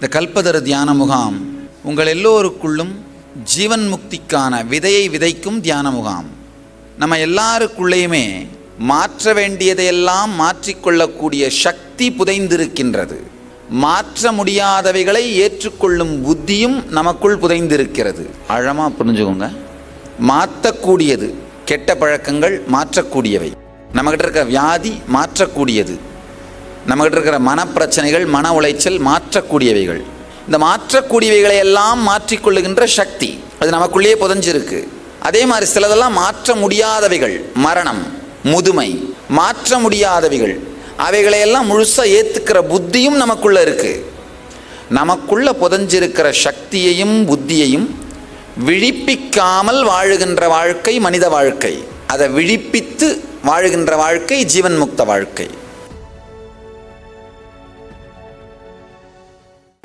இந்த கல்பதர தியான முகாம் உங்கள் எல்லோருக்குள்ளும் ஜீவன் முக்திக்கான விதையை விதைக்கும் தியான முகாம். நம்ம எல்லாருக்குள்ளேயுமே மாற்ற வேண்டியதையெல்லாம் மாற்றிக்கொள்ளக்கூடிய சக்தி புதைந்திருக்கின்றது. மாற்ற முடியாதவைகளை ஏற்றுக்கொள்ளும் புத்தியும் நமக்குள் புதைந்திருக்கிறது. ஆழமாக புரிஞ்சுக்கோங்க. மாற்றக்கூடியது கெட்ட பழக்கங்கள் மாற்றக்கூடியவை. நம்மகிட்ட இருக்க வியாதி மாற்றக்கூடியது. நம்மகிட்ட இருக்கிற மனப்பிரச்சனைகள் மன உளைச்சல் மாற்றக்கூடியவைகள். இந்த மாற்றக்கூடியவைகளை எல்லாம் மாற்றிக்கொள்ளுகின்ற சக்தி அது நமக்குள்ளேயே புதஞ்சிருக்கு. அதே மாதிரி சிலதெல்லாம் மாற்ற முடியாதவைகள் மரணம் முதுமை மாற்ற முடியாதவைகள் அவைகளையெல்லாம் முழுசாக ஏற்றுக்கிற புத்தியும் நமக்குள்ளே இருக்கு. நமக்குள்ள புதஞ்சிருக்கிற சக்தியையும் புத்தியையும் விழிப்பிக்காமல் வாழுகின்ற வாழ்க்கை மனித வாழ்க்கை. அதை விழிப்பித்து வாழுகின்ற வாழ்க்கை ஜீவன் முக்த வாழ்க்கை.